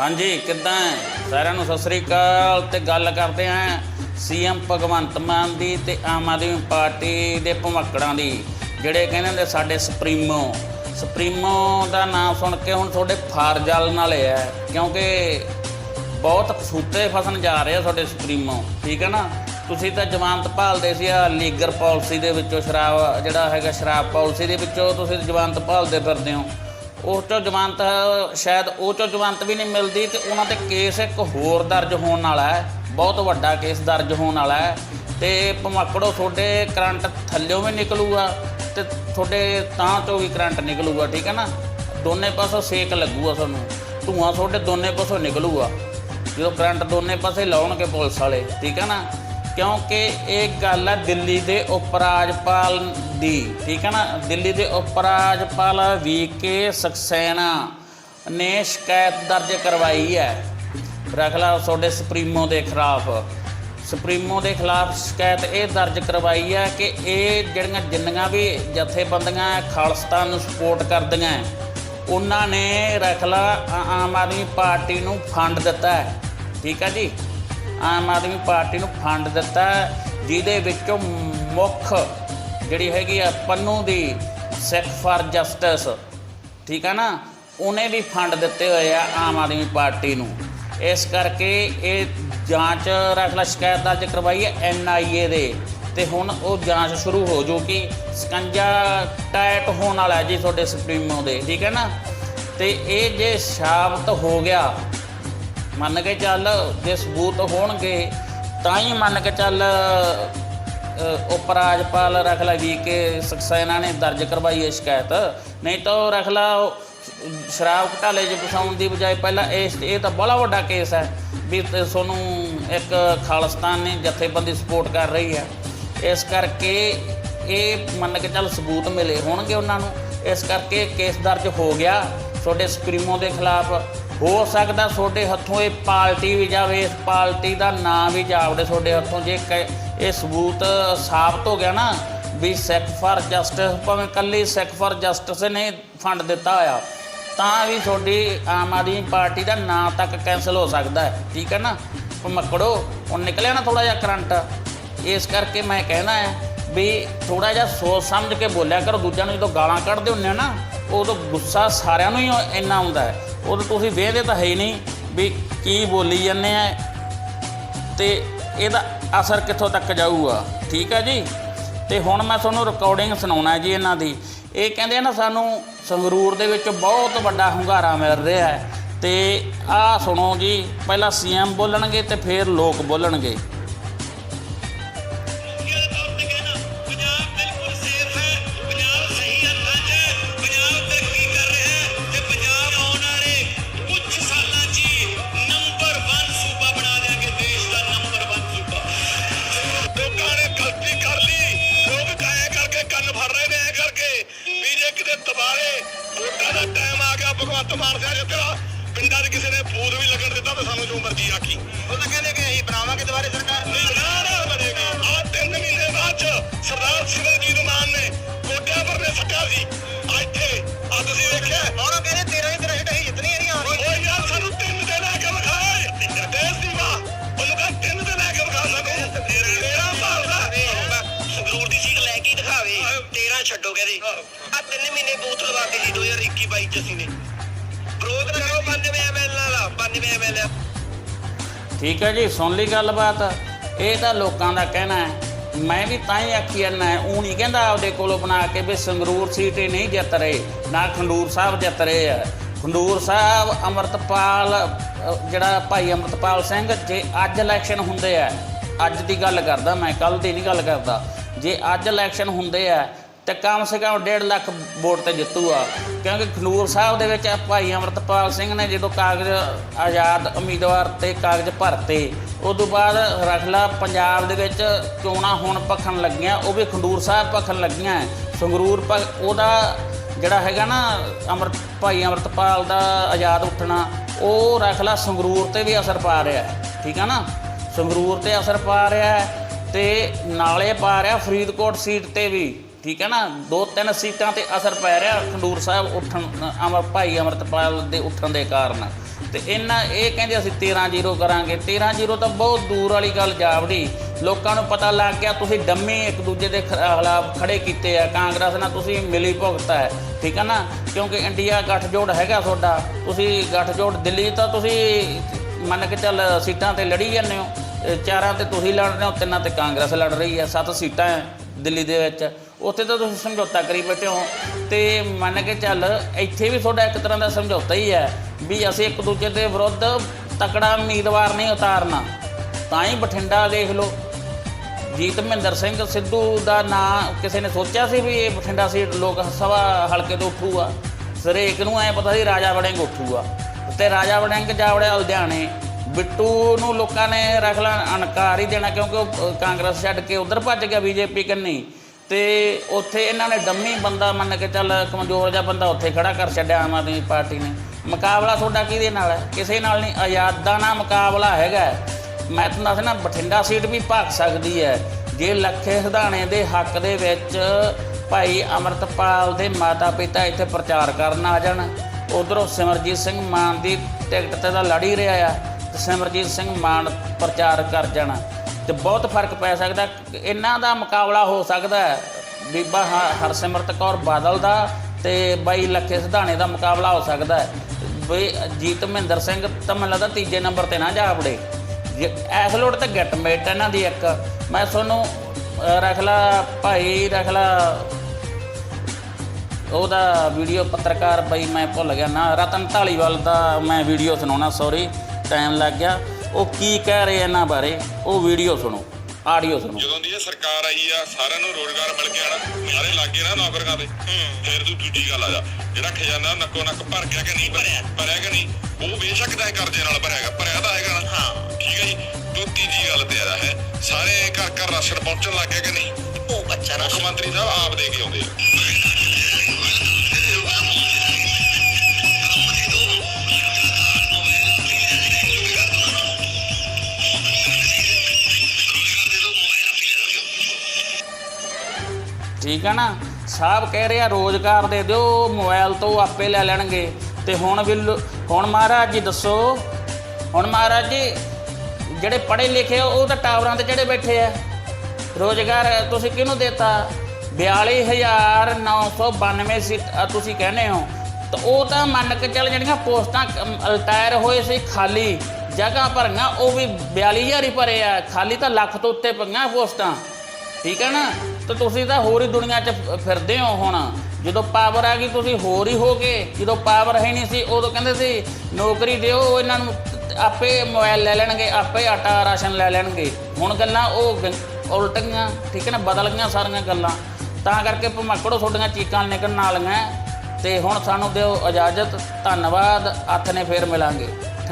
ਹਾਂਜੀ, ਕਿੱਦਾਂ ਹੈ? ਸਾਰਿਆਂ ਨੂੰ ਸਤਿ ਸ੍ਰੀ ਅਕਾਲ ਤੇ ਗੱਲ ਕਰਦੇ ਆਂ ਸੀਐਮ ਭਗਵੰਤ ਮਾਨ ਦੀ ਤੇ ਆਮ ਆਦਮੀ ਪਾਰਟੀ ਦੇ ਭਮੱਕੜਾਂ ਦੀ, ਜਿਹੜੇ ਕਹਿੰਦੇ ਨੇ ਸਾਡੇ ਸੁਪਰੀਮੋ। ਸੁਪਰੀਮੋ ਦਾ ਨਾਮ ਸੁਣ ਕੇ ਹੁਣ ਤੁਹਾਡੇ ਫਾਰ ਜਲਣ ਵਾਲੇ ਆ ਕਿਉਂਕਿ ਬਹੁਤ ਕਸੂਤੇ ਫਸਣ ਜਾ ਰਹੇ ਆ ਤੁਹਾਡੇ ਸੁਪਰੀਮੋ, ਠੀਕ ਹੈ ਨਾ? ਤੁਸੀਂ ਤਾਂ ਜ਼ਮਾਨਤ ਭਾਲਦੇ ਸੀ ਆ ਲੀਗਰ ਪਾਲਿਸੀ ਦੇ ਵਿੱਚੋਂ ਸ਼ਰਾਬ, ਜਿਹੜਾ ਹੈਗਾ ਸ਼ਰਾਬ ਪਾਲਿਸੀ ਦੇ ਵਿੱਚੋਂ ਤੁਸੀਂ ਜ਼ਮਾਨਤ ਭਾਲਦੇ ਫਿਰਦੇ ਹੋ। ਉਸ ਚੋਂ ਜ਼ਮਾਨਤ ਸ਼ਾਇਦ ਉਹ ਚੋਂ ਜ਼ਮਾਨਤ ਵੀ ਨਹੀਂ ਮਿਲਦੀ ਤੇ ਉਹਨਾਂ ਤੇ ਕੇਸ ਇੱਕ ਹੋਰ ਦਰਜ ਹੋਣ ਵਾਲਾ ਹੈ। ਬਹੁਤ ਵੱਡਾ ਕੇਸ ਦਰਜ ਹੋਣ ਵਾਲਾ ਹੈ। ਤੇ ਭਮੱਕੜੋ ਤੁਹਾਡੇ ਕਰੰਟ ਥੱਲਿਓਂ ਵੀ ਨਿਕਲੂਗਾ ਤੇ ਤੁਹਾਡੇ ਤਾਂ ਚੋਂ ਵੀ ਕਰੰਟ ਨਿਕਲੂਗਾ, ਠੀਕ ਹੈ ਨਾ? ਦੋਨੇ ਪਾਸੋਂ ਸੇਕ ਲੱਗੂਗਾ ਤੁਹਾਨੂੰ। ਧੂਆਂ ਤੁਹਾਡੇ ਦੋਨੇ ਪਾਸੋਂ ਨਿਕਲੂਗਾ। ਜਦੋਂ ਕਰੰਟ ਦੋਨੇ ਪਾਸੇ ਲਾਉਣਗੇ ਪੁਲਿਸ ਵਾਲੇ, ਠੀਕ ਹੈ ਨਾ? ਕਿਉਂਕਿ ਇਹ ਗੱਲ ਹੈ ਦਿੱਲੀ ਦੇ ਉਪ ਰਾਜਪਾਲ ਦੀ, ਠੀਕ ਹੈ ਨਾ? ਦਿੱਲੀ ਦੇ ਉਪ ਰਾਜਪਾਲ ਵੀ ਕੇ ਸਕਸੈਨਾ ਨੇ ਸ਼ਿਕਾਇਤ ਦਰਜ ਕਰਵਾਈ ਹੈ। ਰਖਲਾ ਤੁਹਾਡੇ ਸੁਪਰੀਮੋ ਦੇ ਖਿਲਾਫ। ਸੁਪਰੀਮੋ ਦੇ ਖਿਲਾਫ ਸ਼ਿਕਾਇਤ ਇਹ ਦਰਜ ਕਰਵਾਈ ਹੈ ਕਿ ਇਹ ਜਿਹੜੀਆਂ ਜਿੰਨੀਆਂ ਵੀ ਜਥੇਬੰਦੀਆਂ ਖਾਲਸਤਾਨ ਨੂੰ ਸਪੋਰਟ ਕਰਦੀਆਂ ਉਹਨਾਂ ਨੇ ਰਖਲਾ ਆਮ ਆਦਮੀ ਪਾਰਟੀ ਨੂੰ ਫੰਡ ਦਿੱਤਾ ਹੈ। ਠੀਕ ਹੈ ਜੀ? ਆਮ ਆਦਮੀ ਪਾਰਟੀ ਨੂੰ ਫੰਡ ਦਿੱਤਾ ਜਿਹਦੇ ਵਿੱਚੋਂ ਮੁੱਖ ਜਿਹੜੀ ਹੈਗੀ ਆ ਪੰਨੂ ਦੀ ਸਿੱਖ ਫਾਰ ਜਸਟਿਸ, ਠੀਕ ਆ ਨਾ? ਉਹਨੇ ਵੀ ਫੰਡ ਦਿੱਤੇ ਹੋਏ ਆ ਆਮ ਆਦਮੀ ਪਾਰਟੀ ਨੂੰ। ਇਸ ਕਰਕੇ ਇਹ ਜਾਂਚ ਰਖਲਾ ਸ਼ਿਕਾਇਤ ਦਰਜ ਕਰਵਾਈ ਹੈ ਐਨਆਈਏ ਦੇ। ਤੇ ਹੁਣ ਉਹ ਜਾਂਚ ਸ਼ੁਰੂ ਹੋ ਜੋ ਕਿ ਸਕੰਜਾ ਟਾਈਟ ਹੋਣ ਵਾਲਾ ਜੀ ਤੁਹਾਡੇ ਸੁਪਰੀਮੋ ਦੇ, ਠੀਕ ਹੈ ਨਾ? ਤੇ ਇਹ ਜੇ ਸਾਬਤ ਹੋ ਗਿਆ ਮੰਨ ਕੇ ਚੱਲ ਜੇ ਸਬੂਤ ਹੋਣਗੇ, ਤਾਂ ਹੀ ਮੰਨ ਕੇ ਚੱਲ ਉਪ ਰਾਜਪਾਲ ਰਖਲਾ ਵੀ ਕੇ ਸਕਸੈਨਾ ਨੇ ਦਰਜ ਕਰਵਾਈ ਹੈ ਸ਼ਿਕਾਇਤ। ਨਹੀਂ ਤਾਂ ਉਹ ਰੱਖ ਸ਼ਰਾਬ ਘਟਾਲੇ 'ਚ ਫਸਾਉਣ ਦੀ ਬਜਾਏ ਪਹਿਲਾਂ ਇਹ ਇਹ ਤਾਂ ਬੜਾ ਵੱਡਾ ਕੇਸ ਹੈ ਵੀ ਤੁਹਾਨੂੰ ਇੱਕ ਖਾਲਸਤਾਨ ਨੇ ਜਥੇਬੰਦੀ ਸਪੋਰਟ ਕਰ ਰਹੀ ਹੈ। ਇਸ ਕਰਕੇ ਇਹ ਮੰਨ ਕੇ ਚੱਲ ਸਬੂਤ ਮਿਲੇ ਹੋਣਗੇ ਉਹਨਾਂ ਨੂੰ। ਇਸ ਕਰਕੇ ਕੇਸ ਦਰਜ ਹੋ ਗਿਆ। ਤੁਹਾਡੇ ਸੁਪਰੀਮੋ ਦੇ ਖਿਲਾਫ ਹੋ ਸਕਦਾ ਤੁਹਾਡੇ ਹੱਥੋਂ ਇਹ ਪਾਰਟੀ ਵੀ ਜਾਵੇ, ਇਸ ਪਾਰਟੀ ਦਾ ਨਾਂ ਵੀ ਜਾਵੜੇ ਤੁਹਾਡੇ ਹੱਥੋਂ। ਜੇ ਕ- ਇਹ ਸਬੂਤ ਸਾਬਤ ਹੋ ਗਿਆ ਨਾ ਵੀ ਸਿੱਖ ਫਾਰ ਜਸਟਿਸ, ਭਾਵੇਂ ਕੱਲੀ ਸਿੱਖ ਫਾਰ ਜਸਟਿਸ ਨੇ ਫੰਡ ਦਿੱਤਾ ਹੋਇਆ, ਤਾਂ ਵੀ ਤੁਹਾਡੀ ਆਮ ਆਦਮੀ ਪਾਰਟੀ ਦਾ ਨਾਂ ਤੱਕ ਕੈਨਸਲ ਹੋ ਸਕਦਾ ਹੈ। ਠੀਕ ਹੈ ਨਾ? ਭਮੱਕੜੋ ਉਹ ਨਿਕਲਿਆ ਨਾ ਥੋੜਾ ਜਿਹਾ ਕਰੰਟ। ਇਸ ਕਰਕੇ ਮੈਂ ਕਹਿਣਾ ਹੈ ਵੀ ਥੋੜਾ ਜਿਹਾ ਸੋਚ ਸਮਝ ਕੇ ਬੋਲਿਆ ਕਰੋ। ਦੂਜਿਆਂ ਨੂੰ ਜਦੋਂ ਗਾਲਾਂ ਕੱਢਦੇ ਹੁੰਦੇ ਹੋ ਨਾ, ਉਦੋਂ ਗੁੱਸਾ ਸਾਰਿਆਂ ਨੂੰ ਹੀ ਇੰਨਾ ਆਉਂਦਾ ਹੈ। ਉਦੋਂ ਤੁਸੀਂ ਵੇਖਦੇ ਤਾਂ ਹੈ ਹੀ ਨਹੀਂ ਵੀ ਕੀ ਬੋਲੀ ਜਾਂਦੇ ਆ। ਤੇ ਇਹਦਾ ਅਸਰ ਕਿੱਥੋਂ ਤੱਕ ਜਾਊਗਾ? ਠੀਕ ਹੈ ਜੀ? ਤੇ ਹੁਣ ਮੈਂ ਤੁਹਾਨੂੰ ਰਿਕਾਰਡਿੰਗ ਸੁਣਾਉਣਾ ਜੀ ਇਹਨਾਂ ਦੀ। ਇਹ ਕਹਿੰਦੇ ਆ ਨਾ, ਸਾਨੂੰ ਸੰਗਰੂਰ ਦੇ ਵਿੱਚ ਬਹੁਤ ਵੱਡਾ ਹੁੰਗਾਰਾ ਮਿਲ ਰਿਹਾ ਹੈ। ਤੇ ਆਹ ਸੁਣੋ ਜੀ, ਪਹਿਲਾਂ ਸੀਐਮ ਬੋਲਣਗੇ ਤੇ ਫਿਰ ਲੋਕ ਬੋਲਣਗੇ। ਦੁਬਾਰੇ ਵੋਟਾਂ ਦਾ ਟਾਈਮ ਆ ਗਿਆ ਭਗਵੰਤ ਮਾਨ ਸਾਹਿਬ ਜੇ ਤੇਰਾ ਪਿੰਡਾਂ 'ਚ ਕਿਸੇ ਨੇ ਬੂਦ ਵੀ ਲੱਗਣ ਦਿੱਤਾ ਤਾਂ ਸਾਨੂੰ ਜੋ ਮਰਜ਼ੀ ਆਖੀ। ਉਹ ਤਾਂ ਕਹਿੰਦੇ ਕਿ ਅਸੀਂ ਬਣਾਵਾਂਗੇ ਦੁਬਾਰੇ ਸਰਕਾਰ। ਨਾ ਨਾ। 13 ਛੱਡੋ ਕਹਿੰਦੇ ਆ ਤਿੰਨ ਮਹੀਨੇ ਬੂਥ ਲਵਾ ਕੇ ਜੀ 2021 22 ਚ ਅਸੀਂ ਨੇ। ਵਿਰੋਧ ਨਾ ਕਰੋ 92 ਐਮਐਲ ਨਾਲ 92 ਐਮਐਲ ਠੀਕ ਹੈ ਜੀ ਸੁਣ ਲਈ ਗੱਲਬਾਤ। ਇਹ ਤਾਂ ਲੋਕਾਂ ਦਾ ਕਹਿਣਾ ਹੈ। ਮੈਂ ਵੀ ਤਾਂ ਹੀ ਆਖੀ ਜਾਂਦਾ ਉਹ ਨਹੀਂ ਕਹਿੰਦਾ ਆਪਦੇ ਕੋਲੋਂ ਬਣਾ ਕੇ ਵੀ ਸੰਗਰੂਰ ਸੀਟ ਹੀ ਨਹੀਂ ਜਿੱਤ ਰਹੇ। ਨਾ ਖੰਡੂਰ ਸਾਹਿਬ ਜਿੱਤ ਰਹੇ ਆ। ਖੰਡੂਰ ਸਾਹਿਬ ਅਮਰਤਪਾਲ ਜਿਹੜਾ ਭਾਈ ਅਮਰਤਪਾਲ ਸਿੰਘ ਜੇ ਅੱਜ ਇਲੈਕਸ਼ਨ ਹੁੰਦੇ ਆ ਅੱਜ ਦੀ ਗੱਲ ਕਰਦਾ ਮੈਂ ਕੱਲ ਦੀ ਨਹੀਂ ਗੱਲ ਕਰਦਾ। ਜੇ ਅੱਜ ਇਲੈਕਸ਼ਨ ਹੁੰਦੇ ਆ ਤੇ ਕਮ ਸੇ ਕਮ 1.5 ਲੱਖ ਵੋਟ ਤੇ ਜਿੱਤੂਗਾ ਕਿਉਂਕਿ ਖਨੂਰ ਸਾਹਿਬ ਦੇ ਵਿੱਚ ਭਾਈ ਅਮਰਤਪਾਲ ਸਿੰਘ ਨੇ ਜਦੋਂ ਕਾਗਜ਼ ਆਜ਼ਾਦ ਉਮੀਦਵਾਰ ਤੇ ਕਾਗਜ਼ ਭਰਤੇ ਉਸ ਤੋਂ ਬਾਅਦ ਰਖਲਾ ਪੰਜਾਬ ਦੇ ਵਿੱਚ ਚੋਣਾਂ ਹੁਣ ਪੱਖਣ ਲੱਗੀਆਂ, ਉਹ ਵੀ ਖੰਡੂਰ ਸਾਹਿਬ ਪੱਖਣ ਲੱਗੀਆਂ। ਸੰਗਰੂਰ ਪ ਉਹਦਾ ਜਿਹੜਾ ਹੈਗਾ ਨਾ ਅਮਰ ਭਾਈ ਅਮਰਤਪਾਲ ਦਾ ਆਜ਼ਾਦ ਉੱਠਣਾ, ਉਹ ਰਖਲਾ ਸੰਗਰੂਰ ਤੇ ਵੀ ਅਸਰ ਪਾ ਰਿਹਾ ਠੀਕ ਆ ਨਾ? ਸੰਗਰੂਰ ਤੇ ਅਸਰ ਪਾ ਰਿਹਾ ਹੈ ਤੇ ਨਾਲੇ ਪਾ ਰਿਹਾ ਫਰੀਦਕੋਟ ਸੀਟ ਤੇ ਵੀ। ਠੀਕ ਹੈ ਨਾ? ਦੋ ਤਿੰਨ ਸੀਟਾਂ ਤੇ ਅਸਰ ਪੈ ਰਿਹਾ ਖੰਡੂਰ ਸਾਹਿਬ ਉੱਠਣ ਅਮਰ ਭਾਈ ਅਮਰਤਪਾਲ ਦੇ ਉੱਠਣ ਦੇ ਕਾਰਨ। ਤੇ ਇਹਨਾਂ ਇਹ ਕਹਿੰਦੇ ਅਸੀਂ 13 ਜ਼ੀਰੋ ਕਰਾਂਗੇ। 13 ਜ਼ੀਰੋ ਤਾਂ ਬਹੁਤ ਦੂਰ ਵਾਲੀ ਗੱਲ ਜਾਵੜੀ ਲੋਕਾਂ ਨੂੰ ਪਤਾ ਲੱਗ ਗਿਆ ਤੁਸੀਂ ਡੰਮੀ ਇੱਕ ਦੂਜੇ ਦੇ ਖ- ਖਿਲਾਫ ਖੜੇ ਕੀਤੇ ਆ। ਕਾਂਗਰਸ ਨਾਲ ਤੁਸੀਂ ਮਿਲੀ ਭੁਗਤ ਹੈ। ਠੀਕ ਹੈ ਨਾ? ਕਿਉਂਕਿ ਇੰਡੀਆ ਗੱਠਜੋੜ ਹੈਗਾ ਤੁਹਾਡਾ। ਤੁਸੀਂ ਗੱਠਜੋੜ ਦਿੱਲੀ ਤਾਂ ਤੁਸੀਂ ਮੰਨ ਕੇ ਚੱਲ ਸੀਟਾਂ ਤੇ ਲੜੀ ਜਾਂਦੇ ਹੋ। ਚਾਰਾਂ ਤੇ ਤੁਸੀਂ ਲੜ ਰਹੇ ਹੋ, ਤਿੰਨਾਂ ਤੇ ਕਾਂਗਰਸ ਲੜ ਰਹੀ ਹੈ। ਸੱਤ ਸੀਟਾਂ ਹੈ ਦਿੱਲੀ ਦੇ ਵਿੱਚ। ਉੱਥੇ ਤਾਂ ਤੁਸੀਂ ਸਮਝੌਤਾ ਕਰੀ ਬੈਠੇ ਹੋ। ਤੇ ਮੰਨ ਕੇ ਚੱਲ, ਇੱਥੇ ਵੀ ਤੁਹਾਡਾ ਇੱਕ ਤਰ੍ਹਾਂ ਦਾ ਸਮਝੌਤਾ ਹੀ ਹੈ ਵੀ ਅਸੀਂ ਇੱਕ ਦੂਜੇ ਦੇ ਵਿਰੁੱਧ ਤਕੜਾ ਉਮੀਦਵਾਰ ਨਹੀਂ ਉਤਾਰਨਾ। ਤਾਂ ਹੀ ਬਠਿੰਡਾ ਦੇਖ ਲਓ। ਜੀਤ ਮਹਿੰਦਰ ਸਿੰਘ ਸਿੱਧੂ ਦਾ ਨਾਂ ਕਿਸੇ ਨੇ ਸੋਚਿਆ ਸੀ ਵੀ ਇਹ ਬਠਿੰਡਾ ਸੀਟ ਲੋਕ ਸਭਾ ਹਲਕੇ ਤੋਂ ਉੱਠੂਗਾ? ਸਰੇਕ ਨੂੰ ਐ ਪਤਾ ਸੀ ਰਾਜਾ ਵੜਿੰਗ ਉੱਠੂਗਾ। ਤੇ ਰਾਜਾ ਵੜਿੰਗ ਜਾ ਵੜਿਆ ਲੁਧਿਆਣੇ। ਬਿੱਟੂ ਨੂੰ ਲੋਕਾਂ ਨੇ ਰੱਖ ਲੈਣ ਅਨਕਾਰ ਹੀ ਦੇਣਾ ਕਿਉਂਕਿ ਉਹ ਕਾਂਗਰਸ ਛੱਡ ਕੇ ਉਧਰ ਭੱਜ ਗਿਆ ਬੀਜੇਪੀ ਕੰਨੀ। ਤੇ ਉੱਥੇ ਇਹਨਾਂ ਨੇ ਡੰਮੀ ਬੰਦਾ ਮੰਨ ਕੇ ਚੱਲ ਕਮਜ਼ੋਰ ਜਿਹਾ ਬੰਦਾ ਉੱਥੇ ਖੜਾ ਕਰ ਛੱਡਿਆ ਆਮ ਆਦਮੀ ਪਾਰਟੀ ਨੇ। ਮੁਕਾਬਲਾ ਤੁਹਾਡਾ ਕਿਹਦੇ ਨਾਲ ਹੈ? ਕਿਸੇ ਨਾਲ ਨਹੀਂ। ਆਜ਼ਾਦਾਂ ਨਾਲ ਮੁਕਾਬਲਾ ਹੈਗਾ ਮੈਂ ਤੁਹਾਨੂੰ ਦੱਸਣਾ ਬਠਿੰਡਾ ਸੀਟ ਵੀ ਭੱਗ ਸਕਦੀ ਹੈ। ਜੇ ਲੱਖੇ ਹਦਾਣੇ ਦੇ ਹੱਕ ਦੇ ਵਿੱਚ ਭਾਈ ਅਮਰਤਪਾਲ ਦੇ ਮਾਤਾ ਪਿਤਾ ਇੱਥੇ ਪ੍ਰਚਾਰ ਕਰਨ ਆ ਜਾਣ, ਉਧਰੋਂ ਸਿਮਰਜੀਤ ਸਿੰਘ ਮਾਨ ਦੀ ਟਿਕਟ ਤੇ ਤਾਂ ਲੜੀ ਰਿਹਾ ਆ, ਤੇ ਸਿਮਰਜੀਤ ਸਿੰਘ ਮਾਨ ਪ੍ਰਚਾਰ ਕਰ ਜਾਣਾ। ਤੇ ਬਹੁਤ ਫ਼ਰਕ ਪੈ ਸਕਦਾ। ਇਹਨਾਂ ਦਾ ਮੁਕਾਬਲਾ ਹੋ ਸਕਦਾ ਬੀਬਾ ਹ- ਹਰਸਿਮਰਤ ਕੌਰ ਬਾਦਲ ਦਾ ਤੇ ਬਾਈ ਲੱਖੇ ਸਿਧਾਣੇ ਦਾ ਮੁਕਾਬਲਾ ਹੋ ਸਕਦਾ ਬਈ ਜੀਤ ਮਹਿੰਦਰ ਸਿੰਘ ਤਾਂ ਮੈਨੂੰ ਲੱਗਦਾ ਤੀਜੇ ਨੰਬਰ ਤੇ ਨਾ ਜਾ ਵੜੇ। ਜੇ- ਇਸ ਲੋੜ ਤੇ ਗਿੱਟ ਮੇਟ ਇਹਨਾਂ ਦੀ ਇੱਕ। ਮੈਂ ਤੁਹਾਨੂੰ ਅਹ, ਭਾਈ ਰਖਲਾ ਉਹਦਾ ਵੀਡੀਓ ਪੱਤਰਕਾਰ ਬਈ ਮੈਂ ਭੁੱਲ ਗਿਆ ਨਾ। ਰਤਨ ਢਾਲੀਵਾਲ ਦਾ ਮੈਂ ਵੀਡੀਓ ਸੁਣਾਉਣਾ ਸੌਰੀ ਟਾਈਮ ਲੱਗ ਗਿਆ। ਉਹ ਕੀ ਕਹਿ ਰਹੇ ਇਹਨਾਂ ਬਾਰੇ? ਉਹ ਵੀਡੀਓ ਸੁਣੋ ਆਡੀਓ ਸੁਣੋ। ਜਦੋਂ ਦੀ ਇਹ ਸਰਕਾਰ ਆਈ ਆ ਸਾਰਿਆਂ ਨੂੰ ਰੋਜ਼ਗਾਰ ਮਿਲ ਗਿਆ ਨਾ ਸਾਰੇ ਲੱਗੇ ਨਾ ਨੌਕਰੀਆਂ ਤੇ ਫਿਰ ਤੂੰ ਦੂਜੀ ਗੱਲ ਆ ਜਾ। ਜਿਹੜਾ ਖਜ਼ਾਨਾ ਨੱਕੋ ਨੱਕ ਭਰ ਗਿਆ ਕਿ ਨਹੀਂ ਭਰਿਆ? ਭਰਿਆ ਕਿ ਨਹੀਂ? ਉਹ ਬੇਸ਼ੱਕ ਤਾਂ ਇਹ ਕਰਜ਼ੇ ਨਾਲ ਭਰਿਆਗਾ ਭਰਿਆ ਤਾਂ ਹੈਗਾ ਨਾ। ਹਾਂ। ਠੀਕ ਹੈ ਜੀ? ਤੂੰ ਤੀਜੀ ਗੱਲ ਤੇ ਆ ਹੈ। ਸਾਰੇ ਘਰ ਘਰ ਰਾਸ਼ਨ ਪਹੁੰਚਣ ਲੱਗ ਗਿਆ ਕਿ ਨਹੀਂ? ਉਹ ਬੱਚਾ ਨਾ ਮੁੱਖ ਮੰਤਰੀ ਸਾਹਿਬ ਆਪ ਦੇ ਕੇ ਆਉਂਦੇ ਆ। ਠੀਕ ਹੈ ਨਾ? ਸਾਹਿਬ ਕਹਿ ਰਿਹਾ ਰੋਜ਼ਗਾਰ ਦੇ ਦਿਓ ਮੋਬਾਈਲ ਤੋਂ ਆਪੇ ਲੈ ਲੈਣਗੇ। ਤੇ ਹੁਣ ਵੀ ਲੋ- ਹੁਣ ਮਹਾਰਾਜ ਜੀ ਦੱਸੋ ਹੁਣ ਮਹਾਰਾਜ ਜੀ ਜਿਹੜੇ ਪੜ੍ਹੇ ਲਿਖੇ ਉਹ ਤਾਂ ਟਾਵਰਾਂ ਤੇ ਜਿਹੜੇ ਬੈਠੇ ਆ। ਰੋਜ਼ਗਾਰ ਤੁਸੀਂ ਕਿਹਨੂੰ ਦਿੱਤਾ? 42992 ਸੀਟ ਅ, ਤੁਸੀਂ ਕਹਿੰਦੇ ਹੋ। ਤਾਂ ਉਹ ਤਾਂ ਮੰਨ ਕੇ ਚੱਲ ਜਿਹੜੀਆਂ ਪੋਸਟਾਂ ਰਿਟਾਇਰ ਹੋਏ ਸੀ ਖਾਲੀ ਜਗ੍ਹਾ ਭਰੀਆਂ ਉਹ ਵੀ 42000 ਹੀ ਭਰੇ ਆ। ਖਾਲੀ ਤਾਂ ਲੱਖ ਤੋਂ ਉੱਤੇ ਪਈਆਂ ਪੋਸਟਾਂ। ਠੀਕ ਹੈ ਨਾ? ਤਾਂ ਤੁਸੀਂ ਤਾਂ ਹੋਰ ਹੀ ਦੁਨੀਆ 'ਚ ਫਿਰਦੇ ਹੋ ਹੁਣ। ਜਦੋਂ ਪਾਵਰ ਆ ਗਈ, ਤੁਸੀਂ ਹੋਰ ਹੀ ਹੋ ਗਏ ਜਦੋਂ ਪਾਵਰ ਹੈ ਨਹੀਂ ਸੀ, ਉਦੋਂ ਕਹਿੰਦੇ ਸੀ, ਨੌਕਰੀ ਦਿਓ, ਇਹਨਾਂ ਨੂੰ ਆਪੇ ਮੋਬਾਈਲ ਲੈ ਲੈਣਗੇ, ਆਪੇ ਆਟਾ ਰਾਸ਼ਨ ਲੈ ਲੈਣਗੇ। ਹੁਣ ਗੱਲਾਂ ਉਹ ਗ- ਗਈਆਂ ਠੀਕ ਹੈ ਨਾ, ਬਦਲ ਗਈਆਂ ਸਾਰੀਆਂ ਗੱਲਾਂ। ਤਾਂ ਕਰਕੇ ਭਮੱਕੜੋ ਤੁਹਾਡੀਆਂ ਚੀਕਾਂ ਨਿਕਲਣ ਵਾਲੀਆਂ। ਤੇ ਹੁਣ ਸਾਨੂੰ ਦਿਓ ਇਜਾਜ਼ਤ, ਧੰਨਵਾਦ, ਹੱਥ ਨੇ ਫੇਰ ਮਿਲਾਂਗੇ।